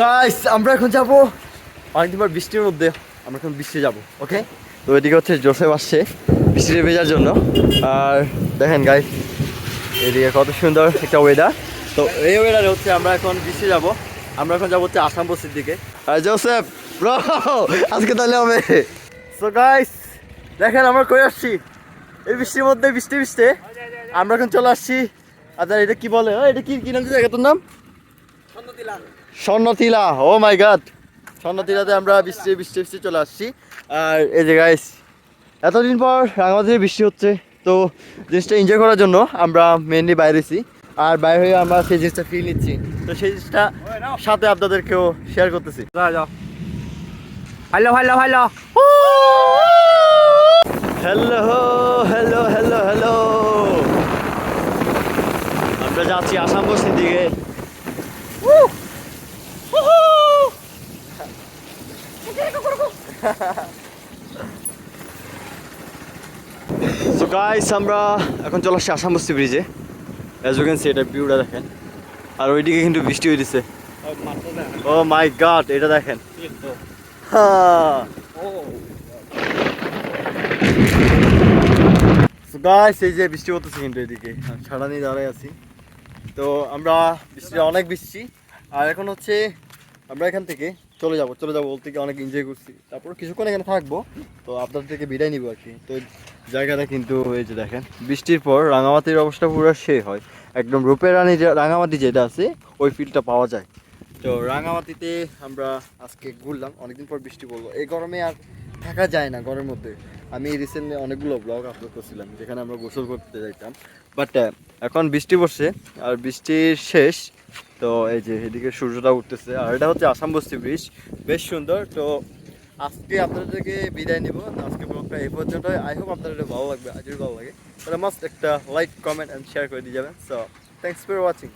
Guys আমরা এখন যাব অনেকদিন বৃষ্টির মধ্যে, আমরা এখন বৃষ্টি যাব ওকে তো এদিকে হচ্ছে জোসেফ আসছে বৃষ্টিতে ভেজার জন্য। আর দেখেন গাইস এদিকে কত সুন্দর একটা ওয়েদার তো এই ওয়েদারে হচ্ছে আমরা এখন বৃষ্টি যাব, আমরা এখন যাব হচ্ছে আসাম বস্তির দিকে। আর জোসেফ আজকে তাহলে হবে। সো গাইস দেখেন আমরা কই আসছি। এই বৃষ্টির মধ্যে বৃষ্টি বৃষ্টি। আমরা এখন চলে আসছি। আচ্ছা এটা কি বলে? ও, এটা কি কি নাম জায়গা তোর নাম? স্বর্ণতিলা। ও মাই গড। স্বর্ণতিলাতে আমরা বৃষ্টি বৃষ্টি বৃষ্টি চলে আসছি। আর এই যে গাইস এতদিন পর রাঙামাটিতে বৃষ্টি হচ্ছে। তো জিনিসটা এনজয় করার জন্য আমরা মেনলি বাইরেছি আর বাইরে হয়ে আমরা সেই জিনিসটা ফিল নিচ্ছি। তো সেই জিনিসটা সাথে আপনাদেরকেও শেয়ার করতেছি। Hello hello hello hello hello hello আমরা যাচ্ছি আসাম বস্তির দিকে গাইস আমরা এখন চলে আসছি আসাম বস্তি ব্রিজে অ্যাজ ইউ ক্যান সি এটা ভিউটা দেখেন। আর ওইদিকে কিন্তু বৃষ্টি হইতেছে। ও মাই গড এটা দেখেন। গাইস এই যে বৃষ্টি হতেছে কিন্তু এদিকে। ছাড়া নিয়ে দাঁড়ায় আছি। তো আমরা বৃষ্টি অনেক বৃষ্টি। আর এখন হচ্ছে আমরা এখান থেকে চলে যাব, চলে যাব বলতে কি অনেক এনজয় করছি। তারপর কিছুক্ষণ এখানে থাকব, তো আপনাদের থেকে বিদায় নিব আর কি। তো জায়গাটা কিন্তু এই যে দেখেন, বৃষ্টির পর রাঙামাটির অবস্থা পুরো সে হয়। একদম রূপের রানী রাঙামাটি যেটা আছে, ওই ফিলটা পাওয়া যায়। তো রাঙামাটিতে আমরা আজকে ঘুরলাম, অনেকদিন পর বৃষ্টি পড়ল। এই গরমে আর থাকা যায় না ঘরের মধ্যে। আমি রিসেন্টলি অনেকগুলো ব্লগ আপলোড করছিলাম, যেখানে আমরা গোসল করতে যাইতাম। বাট এখন বৃষ্টি পড়ছে, আর বৃষ্টির শেষ, তো এই যে এদিকে সূর্যটা উঠতেছে। আর এটা হচ্ছে আসাম বস্তি ব্রিজ বেশ সুন্দর। তো আজকে আপনাদেরকে বিদায় নিব। আজকে ব্লগটা এই পর্যন্ত আই হোপ আপনাদের ভালো লাগবে যদি ভালো লাগে। তাহলে মাস্ট একটা লাইক কমেন্ট অ্যান্ড শেয়ার করে দিয়ে যাবেন। So thanks for watching